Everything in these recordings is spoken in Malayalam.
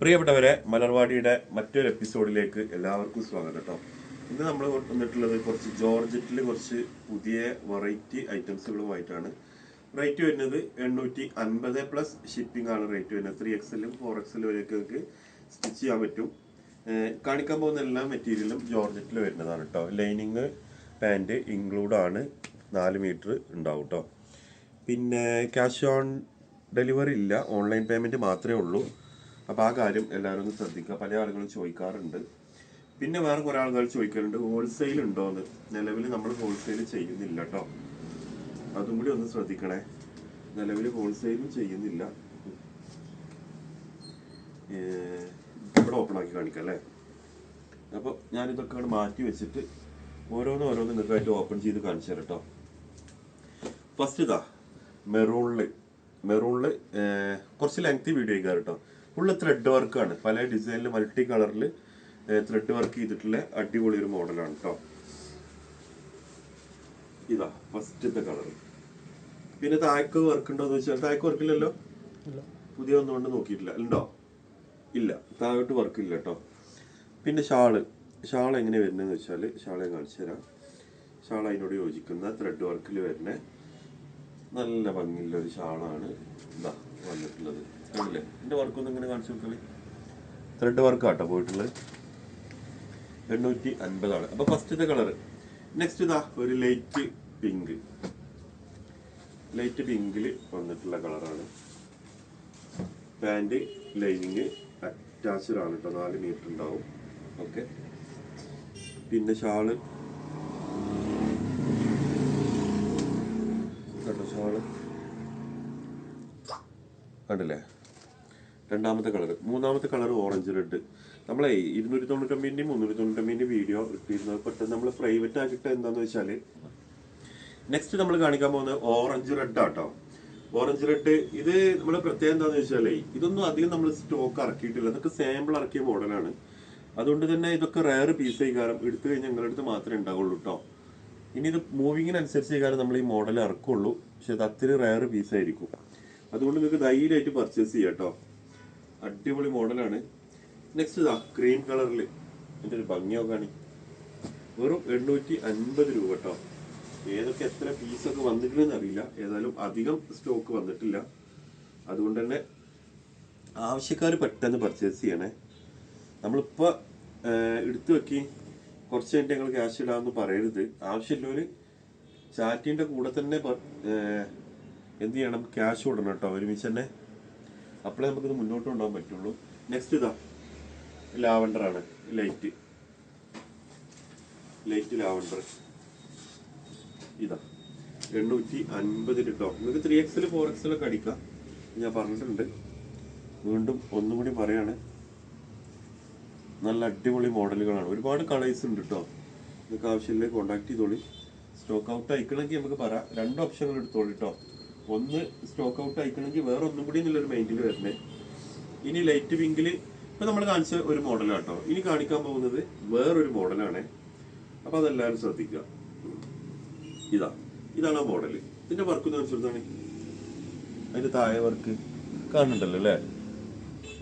പ്രിയപ്പെട്ടവരെ മലർവാടിയുടെ മറ്റൊരു എപ്പിസോഡിലേക്ക് എല്ലാവർക്കും സ്വാഗതം കേട്ടോ. ഇന്ന് നമ്മൾ വന്നിട്ടുള്ളത് കുറച്ച് ജോർജറ്റിൽ കുറച്ച് പുതിയ വെറൈറ്റി ഐറ്റംസുകളുമായിട്ടാണ് റേറ്റ് വരുന്നത് എണ്ണൂറ്റി അൻപത് പ്ലസ് ഷിപ്പിംഗ് ആണ് റേറ്റ് വരുന്നത്. ത്രീ എക്സലും ഫോർ എക്സലും വരെയൊക്കെ സ്റ്റിച്ച് ചെയ്യാൻ പറ്റും. കാണിക്കാൻ പോകുന്ന എല്ലാ മെറ്റീരിയലും ജോർജറ്റിൽ വരുന്നതാണ് കേട്ടോ. ലൈനിങ് പാന്റ് ഇൻക്ലൂഡ് ആണ്. നാല് മീറ്റർ ഉണ്ടാവും കേട്ടോ. പിന്നെ ക്യാഷ് ഓൺ ഡെലിവറി ഇല്ല. ഓൺലൈൻ പേയ്മെന്റ് മാത്രമേ ഉള്ളൂ. അപ്പോൾ ആ കാര്യം എല്ലാവരും ഒന്ന് ശ്രദ്ധിക്കുക. പല ആളുകളും ചോദിക്കാറുണ്ട്. പിന്നെ വേറെ കുറേ ആളുകൾ ചോദിക്കാറുണ്ട് ഹോൾസെയിൽ ഉണ്ടോ എന്ന്. നിലവിൽ നമ്മൾ ഹോൾസെയിൽ ചെയ്യുന്നില്ല കേട്ടോ അതും കൂടി ഒന്ന് ശ്രദ്ധിക്കണേ. നിലവിൽ ഹോൾസെയിലും ചെയ്യുന്നില്ല. ഇവിടെ ഓപ്പൺ ആക്കി കാണിക്കാം അല്ലേ? അപ്പോൾ ഞാനിതൊക്കെ അവിടെ മാറ്റി വെച്ചിട്ട് ഓരോന്ന് ഓരോന്ന് നിങ്ങൾക്കായിട്ട് ഓപ്പൺ ചെയ്ത് കാണിച്ചു തരാം കേട്ടോ ഫസ്റ്റ് ഇതാ മെറൂണിൽ മെറൂണിൽ കുറച്ച് ലെങ്തി വീഡിയോ ആയിക്കാറ് കേട്ടോ ഫുള്ള് ത്രെഡ് വർക്കാണ് പല ഡിസൈനിൽ മൾട്ടി കളറിൽ ത്രെഡ് വർക്ക് ചെയ്തിട്ടുള്ള അടിപൊളി ഒരു മോഡലാണ് കേട്ടോ ഇതാ ഫസ്റ്റത്തെ കളർ പിന്നെ താഴേക്ക് വർക്ക് ഉണ്ടോ എന്ന് വെച്ചാൽ താഴേക്ക് വർക്കില്ലല്ലോ പുതിയ ഒന്നും കൊണ്ട് നോക്കിയിട്ടില്ല. ഉണ്ടോ ഇല്ല. താഴോട്ട് വർക്ക് ഇല്ല കേട്ടോ പിന്നെ ഷാൾ. ഷാൾ എങ്ങനെ വരുന്നതെന്ന് വെച്ചാൽ ഷാളെ കാണിച്ചു തരാം. ഷാൾ അതിനോട് യോജിക്കുന്ന ത്രെഡ് വർക്കിൽ വരുന്ന നല്ല ഭംഗിയുള്ള ഒരു ഷാളാണ് ഇതാ വന്നിട്ടുള്ളത്. കണ്ടില്ലേ? എന്റെ വർക്കൊന്നും ഇങ്ങനെ കാണിച്ചു കൊടുക്കൽ ത്രെഡ് വർക്ക് ആട്ടോ പോയിട്ടുള്ളത്. എണ്ണൂറ്റി അൻപതാണ്. അപ്പൊ ഫസ്റ്റത്തെ കളർ നെക്സ്റ്റ് ഇതാ ഒരു ലൈറ്റ് പിങ്ക് ലൈറ്റ് പിങ്കിൽ വന്നിട്ടുള്ള കളറാണ് പാന്റ് ലൈനിങ് അറ്റാച്ച്ഡ് ആണ്. കേട്ടോ നാല് മീറ്റർ ഉണ്ടാവും ഓക്കെ പിന്നെ ഷാൾ കേട്ടോ കണ്ടില്ലേ? രണ്ടാമത്തെ കളർ മൂന്നാമത്തെ കളർ ഓറഞ്ച് റെഡ്. നമ്മളെ ഇരുന്നൂറ്റി തൊണ്ണൂറ്റൊമ്പതിന്റെയും മുന്നൂറ്റി തൊണ്ണൂറ്റൊമ്പതിന്റെയും വീഡിയോ ഇട്ടിരുന്നത് പെട്ടെന്ന് നമ്മൾ പ്രൈവറ്റ് ആക്കിയിട്ട് എന്താന്ന് വെച്ചാൽ നെക്സ്റ്റ് നമ്മൾ കാണിക്കാൻ പോകുന്നത് ഓറഞ്ച് റെഡ് ആട്ടോ. ഓറഞ്ച് റെഡ് ഇത് നമ്മൾ പ്രത്യേകം എന്താന്ന് വെച്ചാലേ ഇതൊന്നും അധികം നമ്മൾ സ്റ്റോക്ക് ഇറക്കിയിട്ടില്ല. ഇതൊക്കെ സാമ്പിൾ ഇറക്കിയ മോഡലാണ് അതുകൊണ്ട് തന്നെ ഇതൊക്കെ റയർ പീസ് കാരണം എടുത്തു കഴിഞ്ഞാൽ ഞങ്ങളുടെ അടുത്ത് മാത്രമേ ഉണ്ടാവുള്ളൂ കേട്ടോ ഇനി ഇത് മൂവിങ്ങിനനുസരിച്ച് കാരണം നമ്മൾ ഈ മോഡൽ ഇറക്കുള്ളൂ. പക്ഷെ ഇത് അത്ര റയർ പീസ് ആയിരിക്കും. അതുകൊണ്ട് നിങ്ങൾക്ക് ധൈര്യമായിട്ട് പർച്ചേസ് ചെയ്യാം കേട്ടോ അടിപൊളി മോഡലാണ് നെക്സ്റ്റ് ഇതാ ക്രീം കളറിൽ എന്റെ ഒരു ഭംഗിയോ കാണി. വെറും എണ്ണൂറ്റി അൻപത് രൂപ കേട്ടോ ഏതൊക്കെ എത്ര പീസൊക്കെ വന്നിട്ടുണ്ടെന്ന് അറിയില്ല. ഏതായാലും അധികം സ്റ്റോക്ക് വന്നിട്ടില്ല. അതുകൊണ്ട് തന്നെ ആവശ്യക്കാർ പെട്ടെന്ന് പർച്ചേസ് ചെയ്യണേ. നമ്മളിപ്പോൾ എടുത്തു വെക്കി. കുറച്ച് കഴിഞ്ഞിട്ട് ഞങ്ങൾ ക്യാഷ് ഇടാമെന്ന് പറയരുത്. ആവശ്യമില്ലവർ ചാറ്റിന്റെ കൂടെ തന്നെ എന്ത് ചെയ്യണം? ക്യാഷ് ഇടണം കേട്ടോ ഒരുമിച്ച് തന്നെ അപ്പോഴേ നമുക്കിത് മുന്നോട്ട് കൊണ്ടുപോകാൻ പറ്റുള്ളൂ. നെക്സ്റ്റ് ഇതാ. ലാവണ്ടർ ആണ്. ലൈറ്റ് ലൈറ്റ് ലാവണ്ടർ ഇതാ. എണ്ണൂറ്റി അൻപത് കേട്ടോ നിങ്ങൾക്ക് ത്രീ എക്സിൽ ഫോർ എക്സിലൊക്കെ അടിക്കാം. ഞാൻ പറഞ്ഞിട്ടുണ്ട്. വീണ്ടും ഒന്നും കൂടി പറയാണ്. നല്ല അടിപൊളി മോഡലുകളാണ്. ഒരുപാട് കളേഴ്സ് ഉണ്ട് കേട്ടോ നിങ്ങൾക്ക് ആവശ്യമില്ലേ? കോണ്ടാക്ട് ചെയ്തോളി. സ്റ്റോക്ക് ഔട്ട് അയക്കണമെങ്കിൽ നമുക്ക് പറയാം. രണ്ട് ഓപ്ഷനുകൾ എടുത്തോളൂ കേട്ടോ ഒന്ന് സ്റ്റോക്ക് ഔട്ട് അയക്കണമെങ്കിൽ വേറെ ഒന്നും കൂടി എന്നുള്ളൊരു മൈൻഡിൽ വരണേ. ഇനി ലൈറ്റ് പിങ്കിൽ ഇപ്പം നമ്മൾ കാണിച്ച ഒരു മോഡലാണ് കേട്ടോ ഇനി കാണിക്കാൻ പോകുന്നത് വേറൊരു മോഡലാണ് അപ്പോൾ അതെല്ലാവരും ശ്രദ്ധിക്കുക ഇതാ. ഇതാണ് ആ മോഡൽ ഇതിന്റെ വർക്ക് എന്ന് വെച്ചിടത്താണ് അതിന്റെ താഴെ വർക്ക് കാണുന്നുണ്ടല്ലോ അല്ലേ?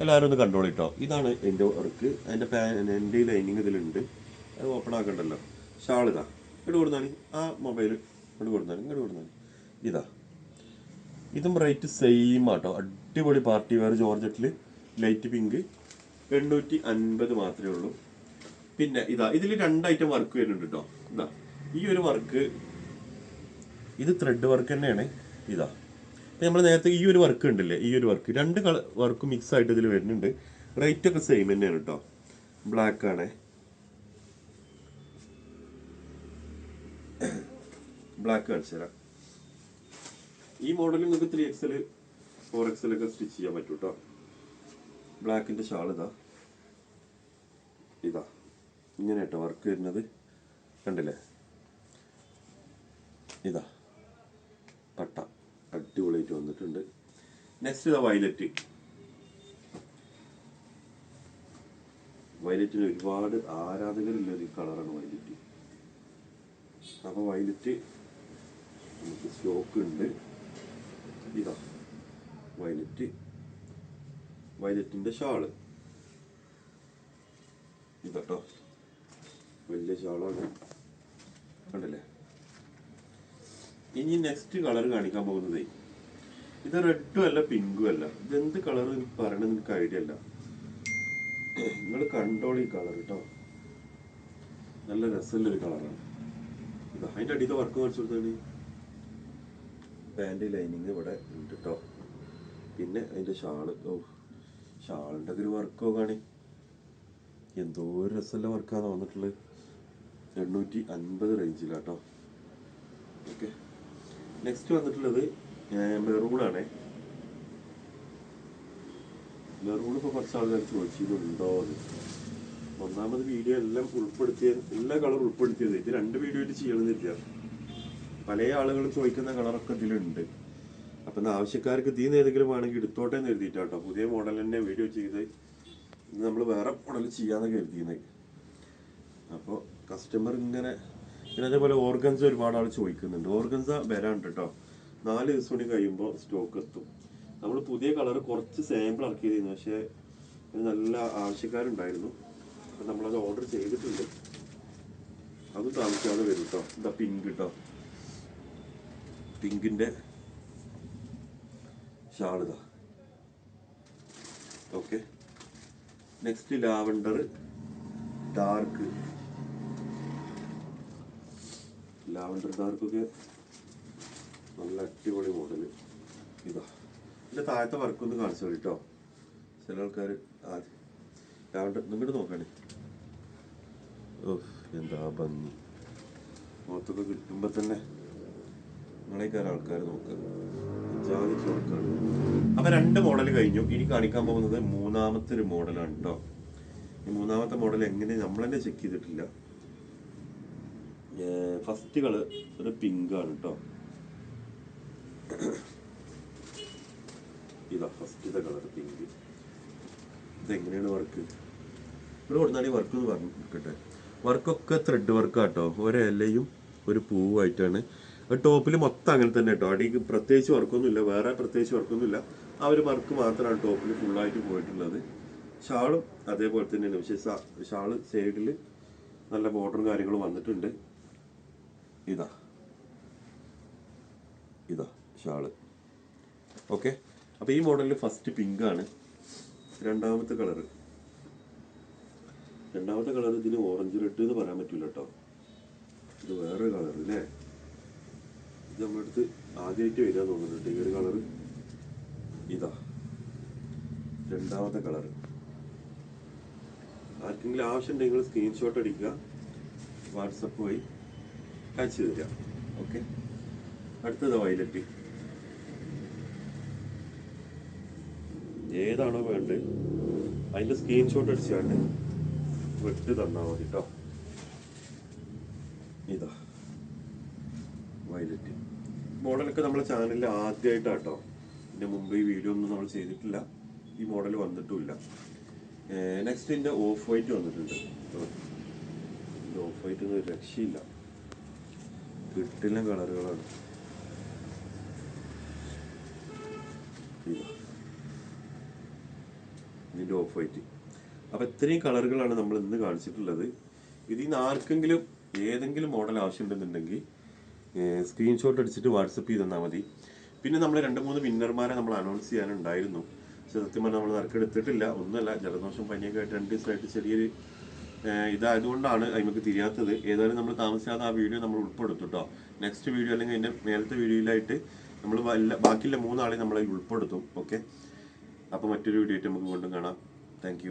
എല്ലാവരും ഒന്ന് കണ്ടോളിട്ടോ. ഇതാണ് എന്റെ വർക്ക് എന്റെ പാൻ എന്റെ ലൈനിങ് ഇതിലുണ്ട്. അത് ഓപ്പൺ ആക്കണ്ടല്ലോ. ഷാൾ ഇതാ. ഇങ്ങോട്ട് കൊടുത്താണി ആ മൊബൈൽ ഇങ്ങോട്ട് കൊടുത്താണി ഇങ്ങോട്ട് കൊടുത്താണി ഇതാ. ഇതും റേറ്റ് സെയിം ആട്ടോ. അടിപൊളി പാർട്ടി വെയർ ജോർജറ്റിൽ. ലൈറ്റ് പിങ്ക് എണ്ണൂറ്റി അൻപത് മാത്രമേ ഉള്ളൂ. പിന്നെ ഇതാ ഇതിൽ രണ്ട് ഐറ്റം വർക്ക് വരുന്നുണ്ട് കേട്ടോ ഇതാ. ഈ ഒരു വർക്ക് ഇത് ത്രെഡ് വർക്ക് തന്നെയാണ്. ഇതാ. നമ്മൾ നേരത്തെ ഈ ഒരു വർക്ക് ഉണ്ടല്ലേ? ഈ ഒരു വർക്ക് രണ്ട് കളർ വർക്ക് മിക്സ് ആയിട്ട് ഇതിൽ വരുന്നുണ്ട്. റേറ്റ് ഒക്കെ സെയിം തന്നെയാണ് കേട്ടോ ബ്ലാക്ക് ആണ്. ബ്ലാക്ക് കാണിച്ചു തരാം. ഈ മോഡൽ നിങ്ങൾക്ക് ത്രീ എക്സൽ ഫോർ എക്സൽ ഒക്കെ സ്റ്റിച്ച് ചെയ്യാൻ പറ്റും കേട്ടോ ബ്ലാക്കിന്റെ ഷാൾ ഇതാ. ഇതാ. ഇങ്ങനെ കേട്ടോ വർക്ക് വരുന്നത്. കണ്ടില്ലേ? ഇതാ. വന്നിട്ടുണ്ട്. നെക്സ്റ്റ് ഇതാ വയലറ്റ് വയലറ്റിന് ഒരുപാട് ആരാധകരുള്ള ഒരു കളറാണ് വയലറ്റ് അപ്പൊ വയലറ്റ് നമുക്ക് സ്റ്റോക്ക് ഉണ്ട്. ഇതാ വയലറ്റ് വയലറ്റിന്റെ ഷാൾ ഇതട്ടോ. വലിയ ഷാളാണ് കണ്ടല്ലേ? ഇനി നെക്സ്റ്റ് കളർ കാണിക്കാൻ പോകുന്നതേ ഇത് റെഡും അല്ല പിങ്കും അല്ല. ഇതെന്ത് കളർ എനിക്ക് പറയണമെന്ന് എനിക്ക് ഐഡിയ അല്ല. നിങ്ങൾ കണ്ടോളി കളർ കേട്ടോ നല്ല രസമുള്ളൊരു കളറാണ് ഇത് അതിന്റെ അടിയിൽ വർക്ക് കാണിച്ചു കൊടുത്താണ് പാന്റ് ലൈനിങ് ഇവിടെ ഉണ്ട് കേട്ടോ പിന്നെ അതിന്റെ ഷാൾ ഓ ഷാളിന്റെ ഒരു വർക്കോ കാണി എന്തോ ഒരു രസമുള്ള വർക്കാണ് വന്നിട്ടുള്ളത് എണ്ണൂറ്റി അൻപത് റേഞ്ചിലാട്ടോ ഓക്കെ നെക്സ്റ്റ് വന്നിട്ടുള്ളത് മെറൂണാണ്. മെറൂൺ ഇപ്പോൾ കുറച്ച് ആൾക്കാർ ചോദിച്ചിട്ടുണ്ടോ അത് ഒന്നാമത് വീഡിയോ എല്ലാം ഉൾപ്പെടുത്തിയ എല്ലാ കളർ ഉൾപ്പെടുത്തിയത്. ഇത് രണ്ട് വീഡിയോ ആയിട്ട് ചെയ്യണമെന്നില്ല പല ആളുകൾ ചോദിക്കുന്ന കളറൊക്കെ ഇതിലുണ്ട്. അപ്പം ആവശ്യക്കാർക്ക് നിന്ന് ഏതെങ്കിലും വേണമെങ്കിൽ എടുത്തോട്ടെ എന്ന് കരുതിയിട്ടാട്ടോ. പുതിയ മോഡൽ തന്നെ വീഡിയോ ചെയ്ത് നമ്മൾ വേറെ മോഡൽ ചെയ്യാന്ന് കരുതിയത് അപ്പോൾ കസ്റ്റമർ ഇങ്ങനെ പിന്നെ അതേപോലെ ഓർഗൻസ് ഒരുപാട് ആൾ ചോദിക്കുന്നുണ്ട്. ഓർഗൻസ വരാണ്ട് കേട്ടോ നാല് ദിവസം കൂടി കഴിയുമ്പോൾ സ്റ്റോക്ക് എത്തും. നമ്മൾ പുതിയ കളർ കുറച്ച് സാമ്പിൾ ഇറക്കിയതായിരുന്നു പക്ഷേ നല്ല ആവശ്യക്കാരുണ്ടായിരുന്നു. അപ്പം നമ്മളത് ഓർഡർ ചെയ്തിട്ടുണ്ട്. അത് താമസിക്കാതെ വരും കേട്ടോ എന്താ പിങ്ക് കേട്ടോ പിങ്കിന്റെ ഷാളിത okay next lavender dark lavender ഡാർക്കൊക്കെ നല്ല അടിപൊളി മോഡൽ ഇതാ. ഇതിന്റെ താഴത്തെ വർക്ക് ഒന്ന് കാണിച്ചു കേട്ടോ. ചില ആൾക്കാർ ആദ്യം. രാവിലെ നിങ്ങോട്ട് നോക്കണേ. ഓഹ് എന്താ ഭംഗി. മുഖത്തൊക്കെ കിട്ടുമ്പോൾ തന്നെ നിങ്ങളേക്കാരും ആൾക്കാർ നോക്കുക ജാതി അപ്പൊ രണ്ട് മോഡൽ കഴിഞ്ഞു. ഇനി കാണിക്കാൻ പോകുന്നത് മൂന്നാമത്തെ ഒരു മോഡലാണ് കേട്ടോ ഈ മൂന്നാമത്തെ മോഡൽ എങ്ങനെ നമ്മൾ തന്നെ ചെക്ക് ചെയ്തിട്ടില്ല. ഫസ്റ്റ് കളർ ഒരു പിങ്കാണ് കേട്ടോ ഇതാ ഫസ്റ്റത്തെ കളർ പിങ്ക്. ഇതെങ്ങനെയാണ് വർക്ക് ഇവിടെ കൊടുത്താൽ വർക്ക് എന്ന് പറഞ്ഞിട്ടെ വർക്കൊക്കെ ത്രെഡ് വർക്കാട്ടോ ഒരു ഇലയും ഒരു പൂവായിട്ടാണ് ടോപ്പിൽ മൊത്തം അങ്ങനെ തന്നെ കേട്ടോ. അടിക്ക് പ്രത്യേകിച്ച് വർക്കൊന്നുമില്ല വേറെ പ്രത്യേകിച്ച് വർക്കൊന്നുമില്ല ആ ഒരു വർക്ക് മാത്രമാണ് ടോപ്പിൽ ഫുള്ളായിട്ട് പോയിട്ടുള്ളത്. ഷാളും അതേപോലെ തന്നെയാണ്. പക്ഷേ ഷാൾ സൈഡിൽ നല്ല ബോർഡറും കാര്യങ്ങളും വന്നിട്ടുണ്ട്. ഇതാ. ഷാൾ. ഓക്കെ? അപ്പോൾ ഈ മോഡലിൽ ഫസ്റ്റ് പിങ്ക് ആണ്. രണ്ടാമത്തെ കളർ രണ്ടാമത്തെ കളർ ഇതിന് ഓറഞ്ച് റെഡ് എന്ന് പറയാൻ പറ്റൂല കേട്ടോ ഇത് വേറെ കളർ അല്ലേ ഇത് നമ്മുടെ അടുത്ത് ആദ്യമായിട്ട് വരിക തോന്നുന്നുണ്ട് ഈ ഒരു കളർ ഇതാ. രണ്ടാമത്തെ കളർ ആർക്കെങ്കിലും ആവശ്യമുണ്ടെങ്കിൽ സ്ക്രീൻഷോട്ട് അടിക്കുക. വാട്സപ്പ് വഴി അയച്ചു തരിക. ഓക്കെ? അടുത്തത് വയലറ്റ് ഏതാണോ വേണ്ടത്. അതിന്റെ സ്ക്രീൻഷോട്ട് അടിച്ചാണ്ട് വെട്ടി തന്നാൽ മതി കേട്ടോ ഇതാ. വയലറ്റ്. മോഡലൊക്കെ നമ്മളെ ചാനലിൽ ആദ്യമായിട്ടാണ് കേട്ടോ ഇതിന്റെ മുമ്പ് ഈ വീഡിയോ ഒന്നും നമ്മൾ ചെയ്തിട്ടില്ല. ഈ മോഡൽ വന്നിട്ടുമില്ല. നെക്സ്റ്റ് ഇതിന്റെ ഓഫ് വൈറ്റ് വന്നിട്ടുണ്ട്. ഓഫ് വൈറ്റ് ഒന്നും രക്ഷയില്ല. കിട്ടില്ല കളറുകളാണ് ഇതാ. ഇതിന്റെ ഓഫ് വൈറ്റ് അപ്പോൾ ഇത്രയും കളറുകളാണ് നമ്മൾ ഇന്ന് കാണിച്ചിട്ടുള്ളത്. ഇതിൽ നിന്ന് ആർക്കെങ്കിലും ഏതെങ്കിലും മോഡൽ ആവശ്യമുണ്ടെന്നുണ്ടെങ്കിൽ സ്ക്രീൻഷോട്ട് അടിച്ചിട്ട് വാട്സപ്പ് ചെയ്ത് തന്നാൽ മതി. പിന്നെ നമ്മൾ രണ്ട് മൂന്ന് വിന്നർമാരെ നമ്മൾ അനൗൺസ് ചെയ്യാനുണ്ടായിരുന്നു. പക്ഷെ സത്യം പറഞ്ഞാൽ നമ്മൾ നറുക്കെടുത്തിട്ടില്ല ഒന്നുമല്ല ജലദോഷം പനിയൊക്കെ ആയിട്ട് രണ്ട് ദിവസമായിട്ട് ചെറിയൊരു ഇതായതുകൊണ്ടാണ് അതിമക്ക് തിരിയാത്തത്. ഏതായാലും നമ്മൾ താമസിക്കാതെ ആ വീഡിയോ നമ്മൾ ഉൾപ്പെടുത്തും കേട്ടോ നെക്സ്റ്റ് വീഡിയോ അല്ലെങ്കിൽ അതിന്റെ മേലത്തെ വീഡിയോയിലായിട്ട് നമ്മൾ ബാക്കിയുള്ള മൂന്നാളെ നമ്മൾ ഉൾപ്പെടുത്തും. ഓക്കെ അപ്പോൾ മറ്റൊരു വീഡിയോ ആയിട്ട് നമുക്ക് വീണ്ടും കാണാം. താങ്ക്